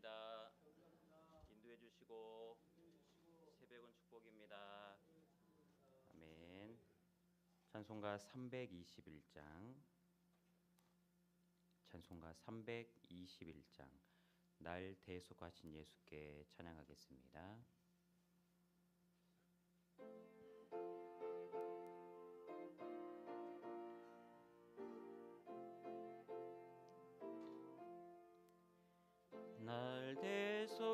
감사합니다. 인도해 주시고 새벽은 축복입니다. 아멘. 찬송가 321장 찬송가 321장 날 대속하신 예수께 찬양하겠습니다.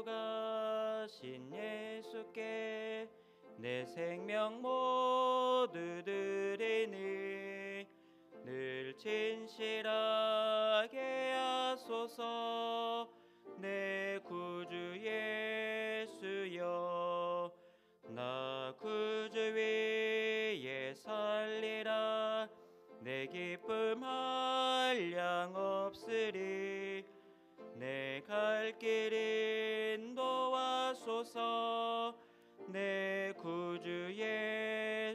대속하신 예수께 내 생명 모두 드리니 늘 진실하게 하소서. 내 구주 예수여 나 구주 위에 살리라. 내 기쁨 한량 없으리. 내 갈길인 도하소서. 내 구주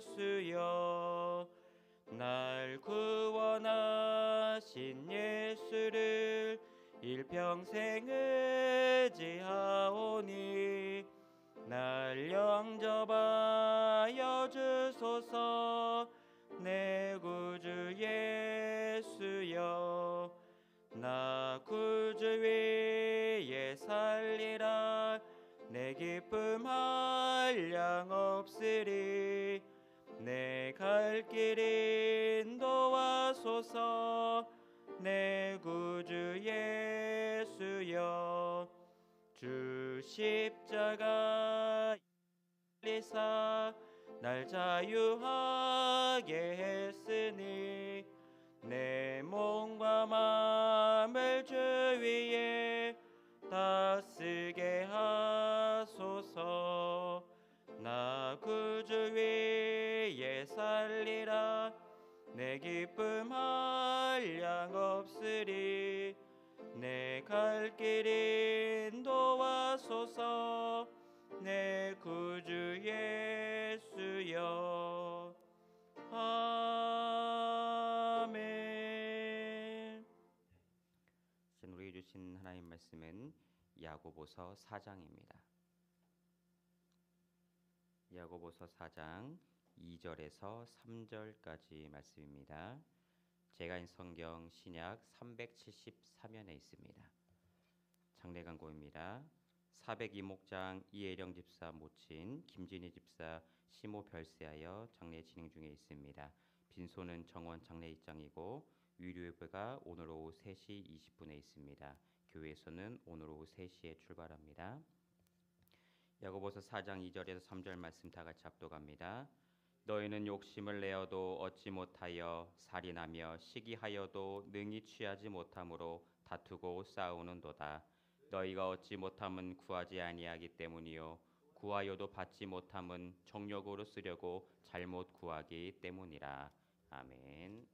예수여 날 구원하신 예수를 일평생 의지하오니 날 영접하여 주소서. 내 구주 예수여 나 구주 살리라 내 기쁨 한량 없으리. 내 갈 길 인도하소서. 내 구주 예수여. 주 십자가 리사. 날 자유하게 했으니 내 몸과 마음을 주 위에 다 쓰게 구주 위에 살리라 내 기쁨 한량 없으리 내 갈 길 인도하소서 내 구주 예수여 아멘. 지금 우리 주신 하나님 말씀은 야고보서 4장입니다. 야고보서 4장 2절에서 3절까지 말씀입니다. 제가 인 성경 신약 373면에 있습니다. 장례관고입니다. 402목장 이혜령 집사 모친 김진희 집사 시모 별세하여 장례 진행 중에 있습니다. 빈소는 정원 장례 입장이고 위료예배가 오늘 오후 3시 20분에 있습니다. 교회에서는 오늘 오후 3시에 출발합니다. 야고보서 4장 2절에서 3절 말씀 다 같이 합독합니다. 너희는 욕심을 내어도 얻지 못하여 살인하며 시기하여도 능히 취하지 못함으로 다투고 싸우는도다. 너희가 얻지 못함은 구하지 아니하기 때문이요 구하여도 받지 못함은 정욕으로 쓰려고 잘못 구하기 때문이라. 아멘.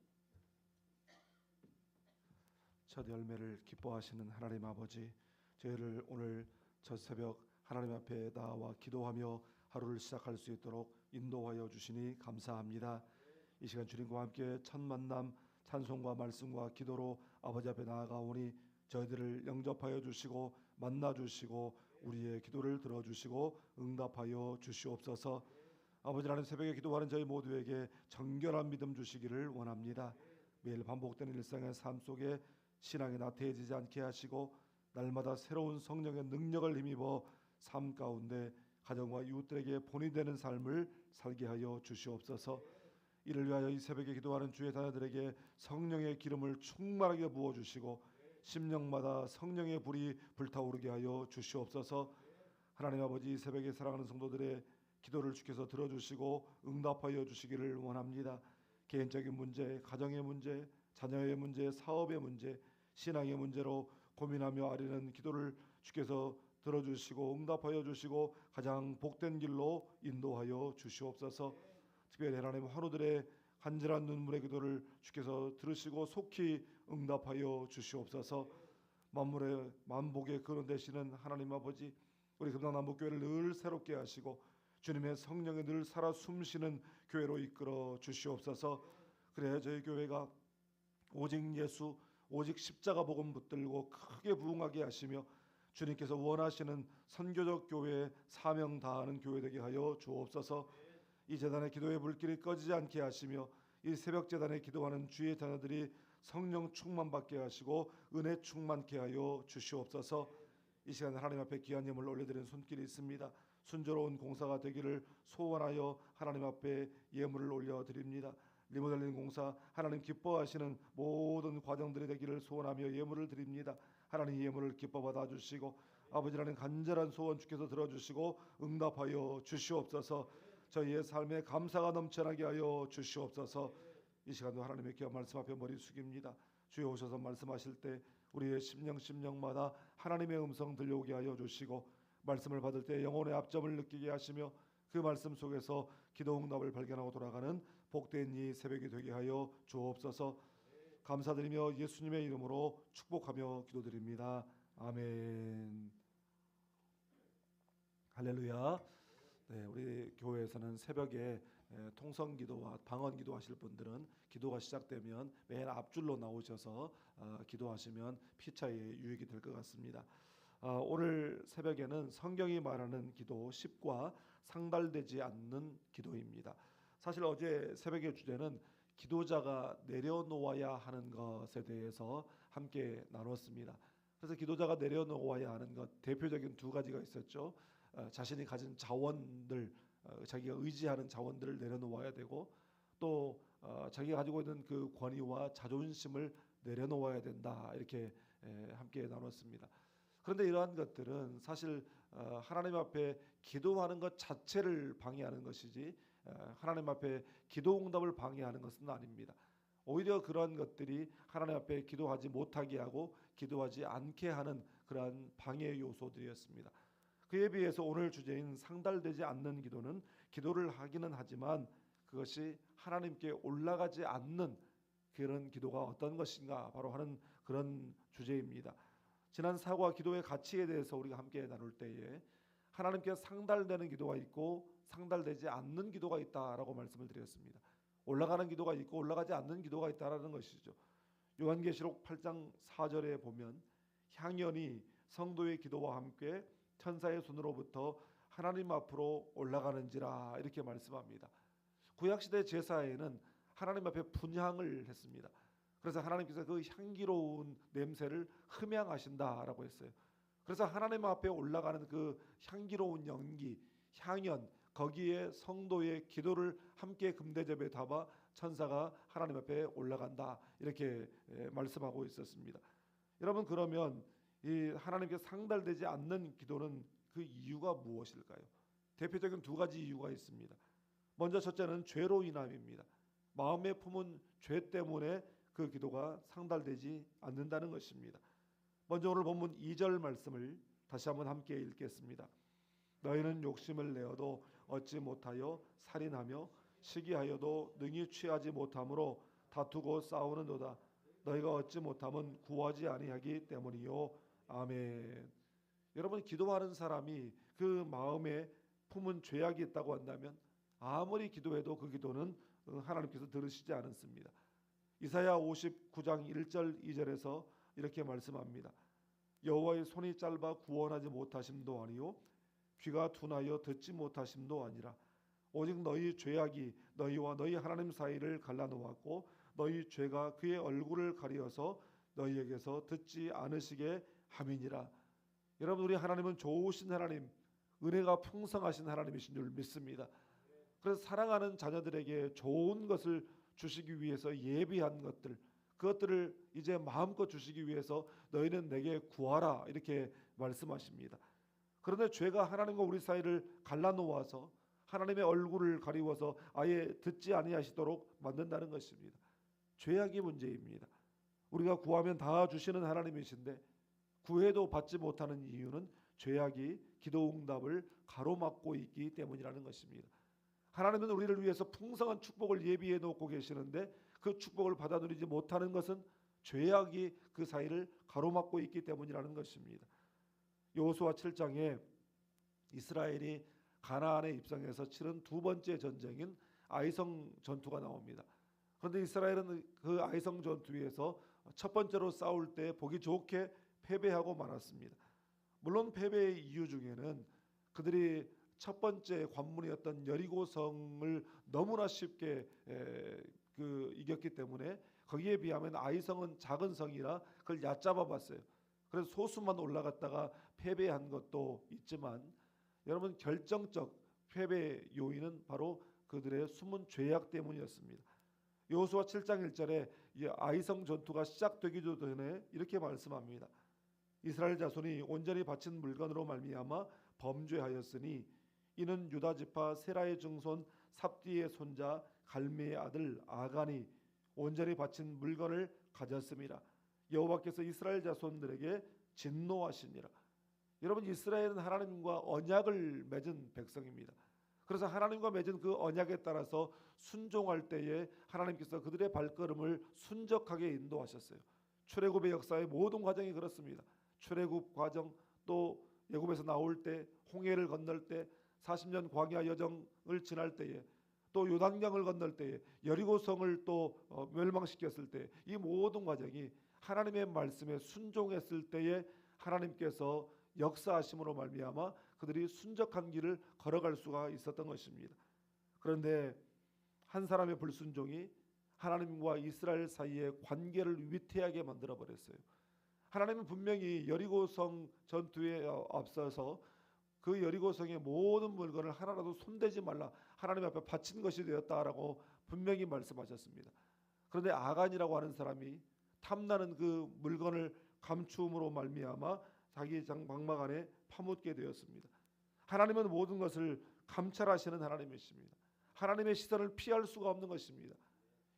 첫 열매를 기뻐하시는 하나님 아버지, 저희를 오늘 첫 새벽 하나님 앞에 나와 기도하며 하루를 시작할 수 있도록 인도하여 주시니 감사합니다. 이 시간 주님과 함께 첫 만남 찬송과 말씀과 기도로 아버지 앞에 나아가오니 저희들을 영접하여 주시고 만나 주시고 우리의 기도를 들어 주시고 응답하여 주시옵소서. 아버지 하나님 새벽에 기도하는 저희 모두에게 정결한 믿음 주시기를 원합니다. 매일 반복되는 일상의 삶 속에 신앙이 나태해지지 않게 하시고 날마다 새로운 성령의 능력을 힘입어 삶 가운데 가정과 이웃들에게 본이 되는 삶을 살게 하여 주시옵소서. 이를 위하여 이 새벽에 기도하는 주의 자녀들에게 성령의 기름을 충만하게 부어 주시고 심령마다 성령의 불이 불타오르게 하여 주시옵소서. 하나님 아버지 이 새벽에 사랑하는 성도들의 기도를 주께서 들어주시고 응답하여 주시기를 원합니다. 개인적인 문제, 가정의 문제, 자녀의 문제, 사업의 문제, 신앙의 문제로 고민하며 아리는 기도를 주께서 들어주시고 응답하여 주시고 가장 복된 길로 인도하여 주시옵소서. 특별히 하나님 환우들의 간절한 눈물의 기도를 주께서 들으시고 속히 응답하여 주시옵소서. 만물의 만복의 근원 되시는 하나님 아버지 우리 금강남북 교회를 늘 새롭게 하시고 주님의 성령이 늘 살아 숨쉬는 교회로 이끌어 주시옵소서. 그래 저희 교회가 오직 예수 오직 십자가 복음 붙들고 크게 부흥하게 하시며 주님께서 원하시는 선교적 교회 사명 다하는 교회 되게 하여 주옵소서. 이 재단의 기도의 불길이 꺼지지 않게 하시며 이 새벽 재단에 기도하는 주의 자녀들이 성령 충만 받게 하시고 은혜 충만케 하여 주시옵소서. 이 시간 하나님 앞에 귀한 예물을 올려드리는 손길이 있습니다. 순조로운 공사가 되기를 소원하여 하나님 앞에 예물을 올려드립니다. 리모델링 공사 하나님 기뻐하시는 모든 과정들이 되기를 소원하며 예물을 드립니다. 하나님 예물을 기뻐 받아 주시고 아버지라는 간절한 소원 주께서 들어주시고 응답하여 주시옵소서. 저희의 삶에 감사가 넘쳐나게 하여 주시옵소서. 이 시간도 하나님의 귀한 말씀 앞에 머리 숙입니다. 주여 오셔서 말씀하실 때 우리의 심령 심령마다 하나님의 음성 들려오게 하여 주시고 말씀을 받을 때 영혼의 압점을 느끼게 하시며 그 말씀 속에서 기도 응답을 발견하고 돌아가는 복된 이 새벽이 되게 하여 주옵소서. 감사드리며 예수님의 이름으로 축복하며 기도드립니다. 아멘. 할렐루야. 네, 우리 교회에서는 새벽에 에, 통성 기도와 방언 기도 하실 분들은 기도가 시작되면 맨 앞줄로 나오셔서 어, 기도하시면 피차의 유익이 될 것 같습니다. 어, 오늘 새벽에는 성경이 말하는 기도 10과 상달되지 않는 기도입니다. 사실 어제 새벽의 주제는 기도자가 내려놓아야 하는 것에 대해서 함께 나눴습니다. 그래서 기도자가 내려놓아야 하는 것 대표적인 두 가지가 있었죠. 어, 자신이 가진 자원들, 어, 자기가 의지하는 자원들을 내려놓아야 되고 또 어, 자기가 가지고 있는 그 권위와 자존심을 내려놓아야 된다 이렇게 에, 함께 나눴습니다. 그런데 이러한 것들은 사실 어, 하나님 앞에 기도하는 것 자체를 방해하는 것이지 어, 하나님 앞에 기도 응답을 방해하는 것은 아닙니다. 오히려 그러한 것들이 하나님 앞에 기도하지 못하게 하고 기도하지 않게 하는 그러한 방해 요소들이었습니다. 그에 비해서 오늘 주제인 상달되지 않는 기도는 기도를 하기는 하지만 그것이 하나님께 올라가지 않는 그런 기도가 어떤 것인가 바로 하는 그런 주제입니다. 지난 사과 기도의 가치에 대해서 우리가 함께 나눌 때에 하나님께 상달되는 기도가 있고 상달되지 않는 기도가 있다라고 말씀을 드렸습니다. 올라가는 기도가 있고 올라가지 않는 기도가 있다라는 것이죠. 요한계시록 8장 4절에 보면 향연이 성도의 기도와 함께 천사의 손으로부터 하나님 앞으로 올라가는지라 이렇게 말씀합니다. 구약 시대 제사에는 하나님 앞에 분향을 했습니다. 그래서 하나님께서 그 향기로운 냄새를 흠양하신다라고 했어요. 그래서 하나님 앞에 올라가는 그 향기로운 연기, 향연 거기에 성도의 기도를 함께 금대접에 담아 천사가 하나님 앞에 올라간다 이렇게 에, 말씀하고 있었습니다. 여러분 그러면 이 하나님께 상달되지 않는 기도는 그 이유가 무엇일까요? 대표적인 두 가지 이유가 있습니다. 먼저 첫째는 죄로 인함입니다. 마음에 품은 죄 때문에 그 기도가 상달되지 않는다는 것입니다. 먼저 오늘 본문 2절 말씀을 다시 한번 함께 읽겠습니다. 너희는 욕심을 내어도 얻지 못하여 살인하며 시기하여도 능히 취하지 못함으로 다투고 싸우는도다. 너희가 얻지 못함은 구하지 아니하기 때문이요. 아멘. 여러분 기도하는 사람이 그 마음에 품은 죄악이 있다고 한다면 아무리 기도해도 그 기도는 어, 하나님께서 들으시지 않습니다. 이사야 59장 1절 2절에서 이렇게 말씀합니다. 여호와의 손이 짧아 구원하지 못하심도 아니요 귀가 둔하여 듣지 못하심도 아니라 오직 너희 죄악이 너희와 너희 하나님 사이를 갈라놓았고 너희 죄가 그의 얼굴을 가리어서 너희에게서 듣지 않으시게 함이니라. 여러분 우리 하나님은 좋으신 하나님, 은혜가 풍성하신 하나님이신 줄 믿습니다. 그래서 사랑하는 자녀들에게 좋은 것을 주시기 위해서 예비한 것들, 그것들을 이제 마음껏 주시기 위해서 너희는 내게 구하라 이렇게 말씀하십니다. 그런데 죄가 하나님과 우리 사이를 갈라놓아서 하나님의 얼굴을 가리워서 아예 듣지 아니하시도록 만든다는 것입니다. 죄악이 문제입니다. 우리가 구하면 다 주시는 하나님이신데 구해도 받지 못하는 이유는 죄악이 기도 응답을 가로막고 있기 때문이라는 것입니다. 하나님은 우리를 위해서 풍성한 축복을 예비해 놓고 계시는데 그 축복을 받아 누리지 못하는 것은 죄악이 그 사이를 가로막고 있기 때문이라는 것입니다. 여호수아 7장에 이스라엘이 가나안에 입성해서 치른 두 번째 전쟁인 아이성 전투가 나옵니다. 그런데 이스라엘은 그 아이성 전투에서 첫 번째로 싸울 때 보기 좋게 패배하고 말았습니다. 물론 패배의 이유 중에는 그들이 첫 번째 관문이었던 여리고성을 너무나 쉽게 에, 그 이겼기 때문에 거기에 비하면 아이성은 작은 성이라 그걸 얕잡아 봤어요. 그래서 소수만 올라갔다가 패배한 것도 있지만 여러분 결정적 패배 요인은 바로 그들의 숨은 죄악 때문이었습니다. 여호수아 7장 1절에 이 아이성 전투가 시작되기도 전에 이렇게 말씀합니다. 이스라엘 자손이 온전히 바친 물건으로 말미암아 범죄하였으니 이는 유다 지파 세라의 증손 삽디의 손자 갈미의 아들 아간이 온전히 바친 물건을 가졌습니다. 여호와께서 이스라엘 자손들에게 진노하시니라. 여러분 이스라엘은 하나님과 언약을 맺은 백성입니다. 그래서 하나님과 맺은 그 언약에 따라서 순종할 때에 하나님께서 그들의 발걸음을 순적하게 인도하셨어요. 출애굽의 역사의 모든 과정이 그렇습니다. 출애굽 과정 또 애굽에서 나올 때 홍해를 건널 때 40년 광야 여정을 지날 때에 또 요단강을 건널 때에 여리고성을 또 어, 멸망시켰을 때 이 모든 과정이 하나님의 말씀에 순종했을 때에 하나님께서 역사하심으로 말미암아 그들이 순적한 길을 걸어갈 수가 있었던 것입니다. 그런데 한 사람의 불순종이 하나님과 이스라엘 사이의 관계를 위태하게 만들어 버렸어요. 하나님은 분명히 여리고성 전투에 어, 앞서서 그 여리고성의 모든 물건을 하나라도 손대지 말라 하나님 앞에 바친 것이 되었다라고 분명히 말씀하셨습니다. 그런데 아간이라고 하는 사람이 탐나는 그 물건을 감추음으로 말미암아 자기 장 방막 안에 파묻게 되었습니다. 하나님은 모든 것을 감찰하시는 하나님이십니다. 하나님의 시선을 피할 수가 없는 것입니다.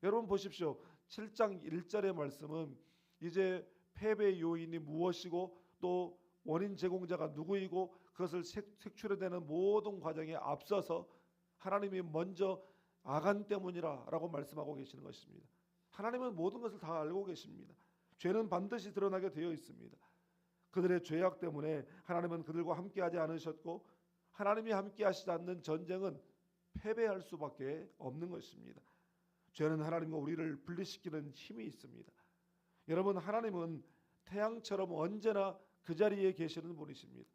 여러분 보십시오. 7장 1절의 말씀은 이제 패배 요인이 무엇이고 또 원인 제공자가 누구이고 그것을 색- 색출해내는 모든 과정에 앞서서 하나님이 먼저 아간 때문이라라고 말씀하고 계시는 것입니다. 하나님은 모든 것을 다 알고 계십니다. 죄는 반드시 드러나게 되어 있습니다. 그들의 죄악 때문에 하나님은 그들과 함께하지 않으셨고 하나님이 함께하시지 않는 전쟁은 패배할 수밖에 없는 것입니다. 죄는 하나님과 우리를 분리시키는 힘이 있습니다. 여러분 하나님은 태양처럼 언제나 그 자리에 계시는 분이십니다.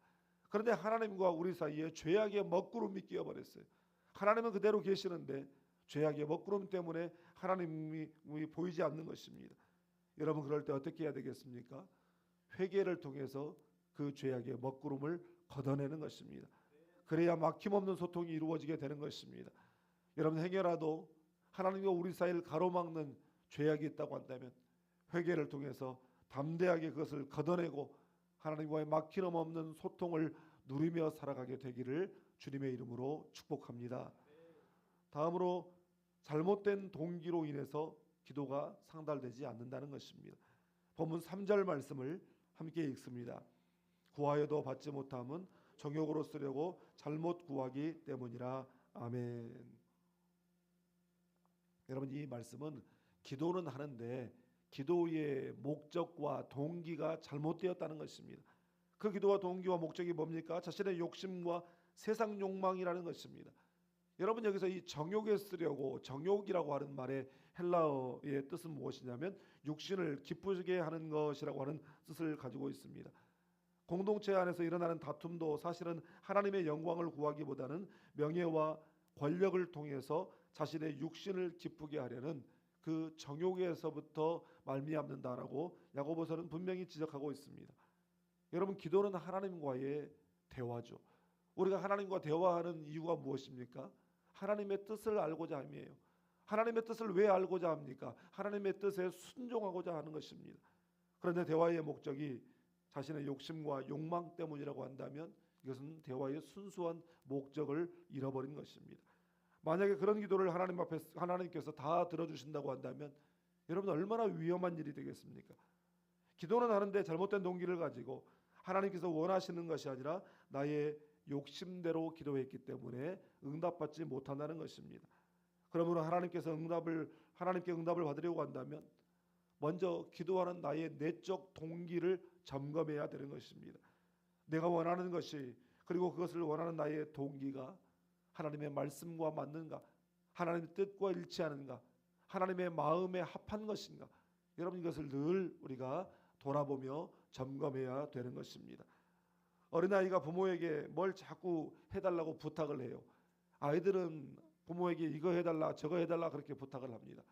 그런데 하나님과 우리 사이에 죄악의 먹구름이 끼어버렸어요. 하나님은 그대로 계시는데 죄악의 먹구름 때문에 하나님이 보이지 않는 것입니다. 여러분 그럴 때 어떻게 해야 되겠습니까? 회개를 통해서 그 죄악의 먹구름을 걷어내는 것입니다. 그래야 막힘없는 소통이 이루어지게 되는 것입니다. 여러분 행여라도 하나님과 우리 사이를 가로막는 죄악이 있다고 한다면 회개를 통해서 담대하게 그것을 걷어내고 하나님과의 막힘 없는 소통을 누리며 살아가게 되기를 주님의 이름으로 축복합니다. 다음으로 잘못된 동기로 인해서 기도가 상달되지 않는다는 것입니다. 본문 3절 말씀을 함께 읽습니다. 구하여도 받지 못함은 정욕으로 쓰려고 잘못 구하기 때문이라 아멘. 여러분 이 말씀은 기도는 하는데 기도의 목적과 동기가 잘못되었다는 것입니다. 그 기도와 동기와 목적이 뭡니까? 자신의 욕심과 세상 욕망이라는 것입니다. 여러분 여기서 이 정욕에 쓰려고 정욕이라고 하는 말의 헬라어의 뜻은 무엇이냐면 육신을 기쁘게 하는 것이라고 하는 뜻을 가지고 있습니다. 공동체 안에서 일어나는 다툼도 사실은 하나님의 영광을 구하기보다는 명예와 권력을 통해서 자신의 육신을 기쁘게 하려는 그 정욕에서부터 말미암는다라고 야고보서는 분명히 지적하고 있습니다. 여러분 기도는 하나님과의 대화죠. 우리가 하나님과 대화하는 이유가 무엇입니까? 하나님의 뜻을 알고자 함이에요. 하나님의 뜻을 왜 알고자 합니까? 하나님의 뜻에 순종하고자 하는 것입니다. 그런데 대화의 목적이 자신의 욕심과 욕망 때문이라고 한다면 이것은 대화의 순수한 목적을 잃어버린 것입니다. 만약에 그런 기도를 하나님 앞에 하나님께서 다 들어주신다고 한다면 여러분 얼마나 위험한 일이 되겠습니까? 기도는 하는데 잘못된 동기를 가지고 하나님께서 원하시는 것이 아니라 나의 욕심대로 기도했기 때문에 응답받지 못한다는 것입니다. 그러므로 하나님께서 응답을 하나님께 응답을 받으려고 한다면 먼저 기도하는 나의 내적 동기를 점검해야 되는 것입니다. 내가 원하는 것이 그리고 그것을 원하는 나의 동기가 하나님의 말씀과 맞는가? 하나님의 뜻과 일치하는가? 하나님의 마음에 합한 것인가? 여러분 이것을 늘 우리가 돌아보며 점검해야 되는 것입니다. 어린아이가 부모에게 뭘 자꾸 해달라고 부탁을 해요. 아이들은 부모에게 이거 해달라 저거 해달라 그렇게 부탁을 합니다.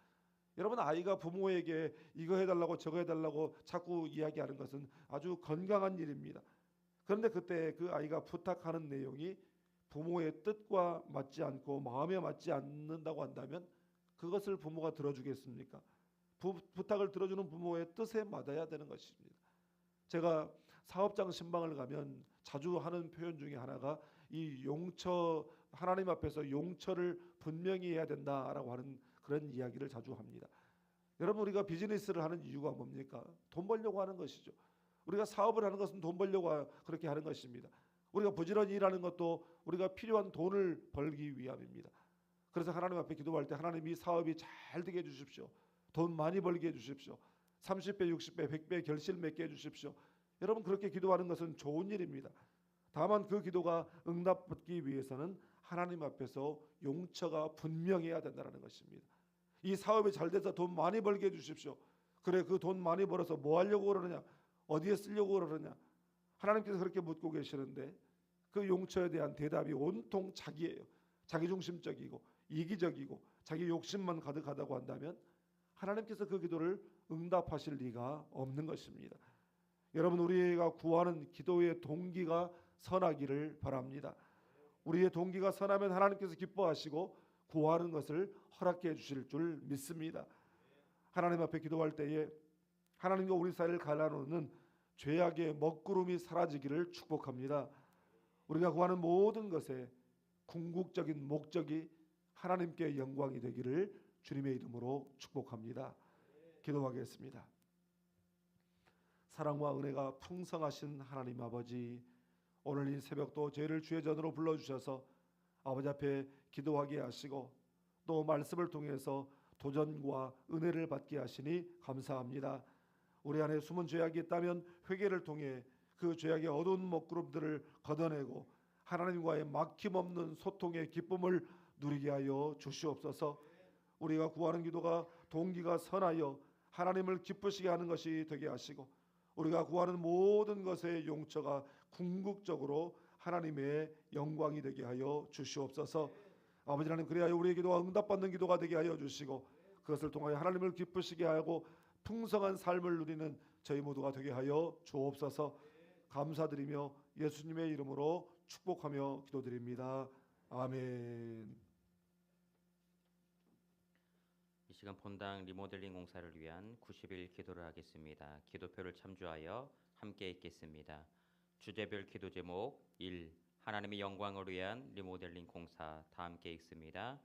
여러분 아이가 부모에게 이거 해달라고 저거 해달라고 자꾸 이야기하는 것은 아주 건강한 일입니다. 그런데 그때 그 아이가 부탁하는 내용이 부모의 뜻과 맞지 않고 마음에 맞지 않는다고 한다면 그것을 부모가 들어주겠습니까? 부, 부탁을 들어주는 부모의 뜻에 맞아야 되는 것입니다. 제가 사업장 신방을 가면 자주 하는 표현 중에 하나가 이 용처 하나님 앞에서 용처를 분명히 해야 된다라고 하는 그런 이야기를 자주 합니다. 여러분 우리가 비즈니스를 하는 이유가 뭡니까? 돈 벌려고 하는 것이죠. 우리가 사업을 하는 것은 돈 벌려고 하- 그렇게 하는 것입니다. 우리가 부지런히 일하는 것도 우리가 필요한 돈을 벌기 위함입니다. 그래서 하나님 앞에 기도할 때 하나님이 사업이 잘 되게 해 주십시오. 돈 많이 벌게 해 주십시오. 30배, 60배, 100배 결실 맺게 해 주십시오. 여러분 그렇게 기도하는 것은 좋은 일입니다. 다만 그 기도가 응답받기 위해서는 하나님 앞에서 용처가 분명해야 된다는 것입니다. 이 사업이 잘 돼서 돈 많이 벌게 해 주십시오. 그래 그 돈 많이 벌어서 뭐 하려고 그러느냐? 어디에 쓰려고 그러느냐? 하나님께서 그렇게 묻고 계시는데 그 용처에 대한 대답이 온통 자기예요. 자기중심적이고 이기적이고 자기 욕심만 가득하다고 한다면 하나님께서 그 기도를 응답하실 리가 없는 것입니다. 여러분 우리가 구하는 기도의 동기가 선하기를 바랍니다. 우리의 동기가 선하면 하나님께서 기뻐하시고 구하는 것을 허락해 주실 줄 믿습니다. 하나님 앞에 기도할 때에 하나님과 우리 사이를 갈라놓는 죄악의 먹구름이 사라지기를 축복합니다. 우리가 구하는 모든 것에 궁극적인 목적이 하나님께 영광이 되기를 주님의 이름으로 축복합니다. 기도하겠습니다. 사랑과 은혜가 풍성하신 하나님 아버지 오늘 이 새벽도 저희를 주의 전으로 불러 주셔서 아버지 앞에 기도하게 하시고 또 말씀을 통해서 도전과 은혜를 받게 하시니 감사합니다. 우리 안에 숨은 죄악이 있다면 회개를 통해 그 죄악의 어두운 먹구름들을 걷어내고 하나님과의 막힘없는 소통의 기쁨을 누리게 하여 주시옵소서. 우리가 구하는 기도가 동기가 선하여 하나님을 기쁘시게 하는 것이 되게 하시고 우리가 구하는 모든 것의 용처가 궁극적으로 하나님의 영광이 되게 하여 주시옵소서. 아버지 하나님 그리하여 우리의 기도가 응답받는 기도가 되게 하여 주시고 그것을 통하여 하나님을 기쁘시게 하고 풍성한 삶을 누리는 저희 모두가 되게 하여 주옵소서. 감사드리며 예수님의 이름으로 축복하며 기도드립니다. 아멘. 이 시간 본당 리모델링 공사를 위한 90일 기도를 하겠습니다. 기도표를 참조하여 함께 읽겠습니다. 주제별 기도 제목 1. 하나님의 영광을 위한 리모델링 공사 다 함께 읽습니다.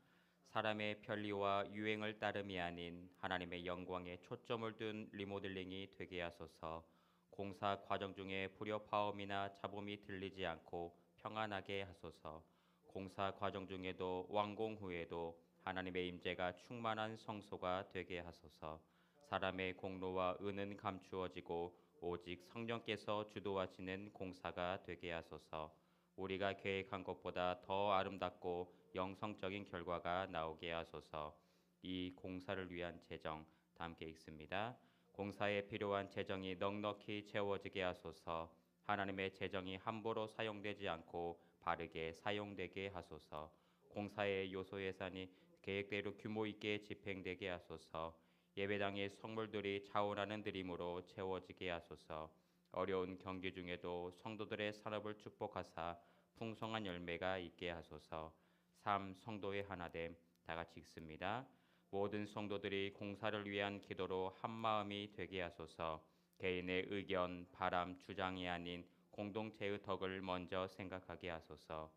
사람의 편리와 유행을 따름이 아닌 하나님의 영광에 초점을 둔 리모델링이 되게 하소서. 공사 과정 중에 불협화음이나 잡음이 들리지 않고 평안하게 하소서. 공사 과정 중에도 완공 후에도 하나님의 임재가 충만한 성소가 되게 하소서. 사람의 공로와 은은 감추어지고 오직 성령께서 주도하시는 공사가 되게 하소서. 우리가 계획한 것보다 더 아름답고 영성적인 결과가 나오게 하소서. 이 공사를 위한 재정 다 함께 읽습니다. 공사에 필요한 재정이 넉넉히 채워지게 하소서. 하나님의 재정이 함부로 사용되지 않고 바르게 사용되게 하소서. 공사의 요소 예산이 계획대로 규모 있게 집행되게 하소서. 예배당의 성물들이 자원하는 드림으로 채워지게 하소서. 어려운 경기 중에도 성도들의 산업을 축복하사 풍성한 열매가 있게 하소서. 3. 성도의 하나됨 다 같이 읽습니다. 모든 성도들이 공사를 위한 기도로 한 마음이 되게 하소서. 개인의 의견, 바람, 주장이 아닌 공동체의 덕을 먼저 생각하게 하소서.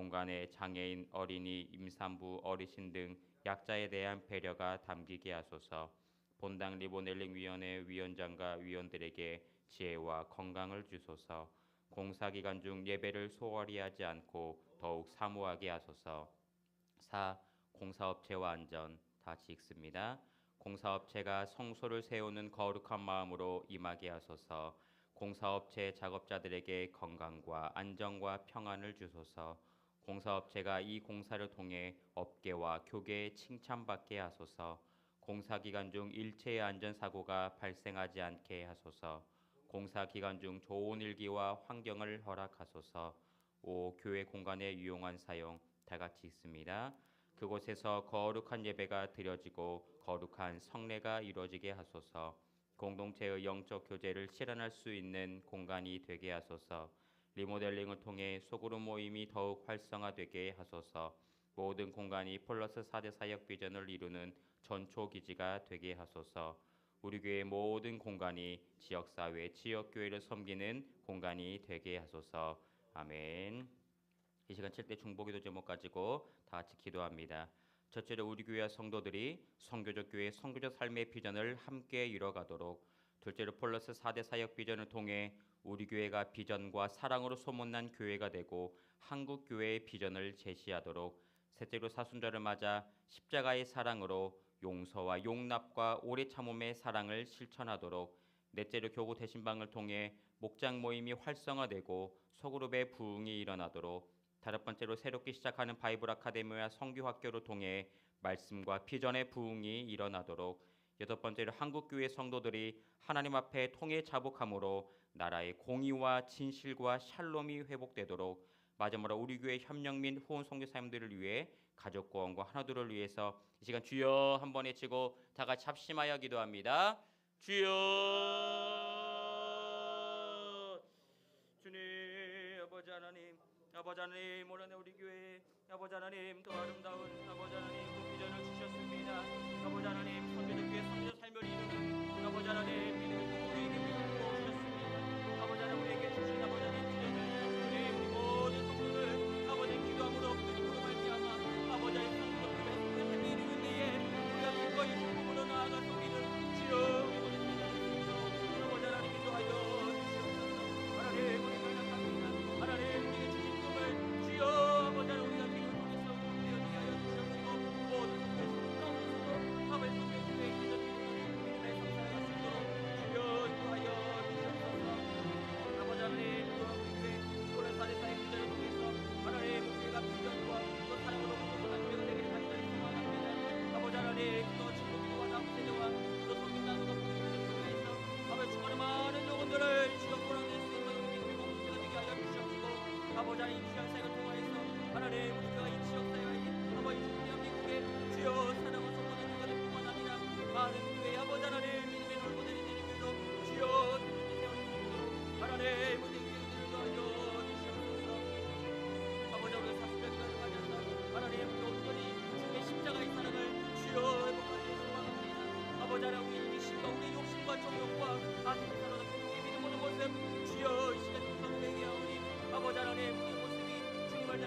공간에 장애인, 어린이, 임산부, 어르신 등 약자에 대한 배려가 담기게 하소서. 본당 리보넬링 위원회 위원장과 위원들에게 지혜와 건강을 주소서. 공사 기간 중 예배를 소홀히 하지 않고 더욱 사모하게 하소서. 4. 공사업체와 안전 다 같이 읽습니다. 공사업체가 성소를 세우는 거룩한 마음으로 임하게 하소서. 공사업체 작업자들에게 건강과 안정과 평안을 주소서. 공사업체가 이 공사를 통해 업계와 교계에 칭찬받게 하소서. 공사 기간 중 일체의 안전 사고가 발생하지 않게 하소서. 공사 기간 중 좋은 일기와 환경을 허락하소서. 5. 교회 공간의 유용한 사용 다 같이 있습니다. 그곳에서 거룩한 예배가 드려지고 거룩한 성례가 이루어지게 하소서. 공동체의 영적 교제를 실현할 수 있는 공간이 되게 하소서. 리모델링을 통해 소그룹 모임이 더욱 활성화되게 하소서. 모든 공간이 폴러스 4대 사역 비전을 이루는 전초 기지가 되게 하소서. 우리 교회 모든 공간이 지역 사회, 지역 교회를 섬기는 공간이 되게 하소서. 아멘. 이 시간 7대 중보기도 제목 가지고 다 같이 기도합니다. 첫째로 우리 교회 성도들이 성교적 교회 성교적 삶의 비전을 함께 이뤄가도록 둘째로 폴러스 4대 사역 비전을 통해 우리 교회가 비전과 사랑으로 소문난 교회가 되고 한국 교회의 비전을 제시하도록 셋째로 사순절을 맞아 십자가의 사랑으로 용서와 용납과 오래 참음의 사랑을 실천하도록 넷째로 교구 대신방을 통해 목장 모임이 활성화되고 소그룹의 부흥이 일어나도록 다섯 번째로 새롭게 시작하는 바이블 아카데미와 성교 학교를 통해 말씀과 비전의 부흥이 일어나도록 여덟 번째로 한국 교회 성도들이 하나님 앞에 통해 자복함으로 나라의 공의와 진실과 샬롬이 회복되도록 마지막으로 우리 교회 협력 및 후원 선교 사님들을 위해 가족 구원과 하나둘을 위해서 이 시간 주여 한번 외치고 다 같이 합심하여 기도합니다. 주여 주님 아버지 하나님 아버지 하나님 오늘 우리 교회 아버지 하나님 더 아름다운 아버지 하나님 그 비전을 주셨습니다 아버지 하나님 성교적 교회 성교 삶을 이루는 아버지 하나님 아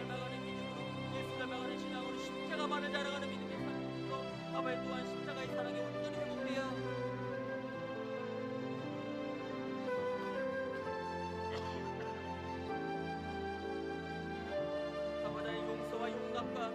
닮아가는 믿음으로 예수 닮아가는 신앙으로 십자가만을 자랑하는 믿음의 삶으로 아버지 또한 십자가의 사랑이 온전히 회복되어 용서와 용납과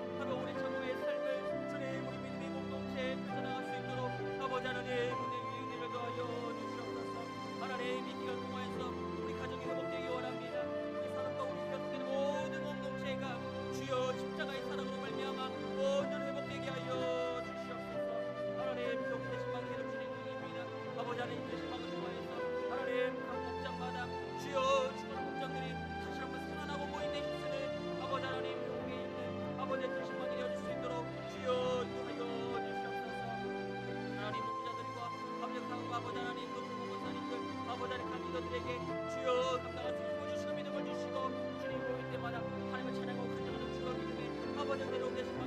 강리도들에게 주여 감당할 수 있고 주시고 믿음을 주시고 주님 모일 때마다 하나님을 찬양하고 간증하는 주여 믿음의 아버지 대신방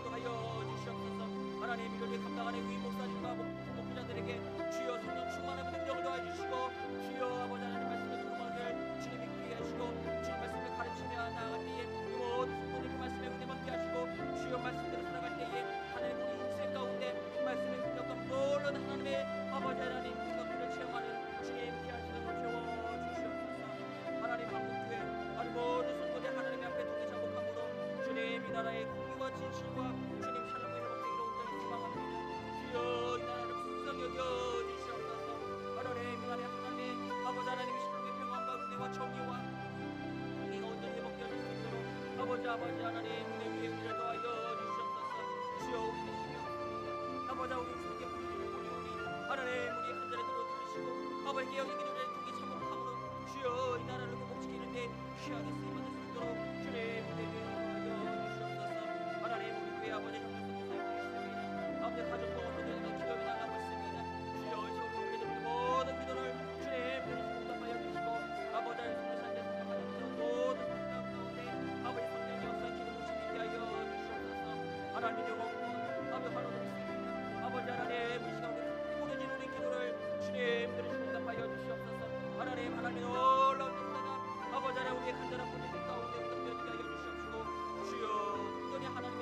인도하여 주시옵소서. 하나님 이를 위해 감당하는 위 목사님과 목표자들에게 주여 성령 충만한 능력을 더해 주시고 주여 아버지 하나님 말씀의 소망을 주님이 크게 하시고 주님 말씀을 가르치며 나아갈 때에 이 모든 성도들 그 말씀의 은혜 받게 하시고 주여 말씀대로 살아갈 때에 하나님 우리 인생 가운데 말씀의 능력과 놀라운 하나님의 아버지 하나님 능력들을 체험하는 주님 귀한 시간을 채워 주시옵소서. 하나님 한국교회 하나님 모든 성도들 하나님 앞에 이 나라의 공의와 진실과 주님 샬롬의 회복되기를 온전히 소망합니다. 주여 이 나라를 풍성히 여겨 주시옵소서. 하나님 이 나라의 하나님 아버지 하나님 샬롬의 평안과 은혜와 정의와 공의가 온전히 회복되어 줄수 있도록 아버지 아버지 하나님 내 위에 은혜를 더하여 주시옵소서. 주여 우리 되시며 아버지 우리 주님께 부르짖는 우리 우리 하나님 우리 한 자리 들어 들으시고 아버지 깨어진 기도를 통해 참혹함으로 주여 이 나라를 회복시키는데 쓰임받 하나님의 왕권 아버 하나님 아버지 하나님 이 시간에 뿌려진 우리 기도를 주님 들으시고 답하여 주시옵소서. 하나님 하나님 놀라운 역사가 아버지 하나님 우리의 간절한 부르심 가운데 응답되게 하여 주시옵시고 주여 그녀 하나님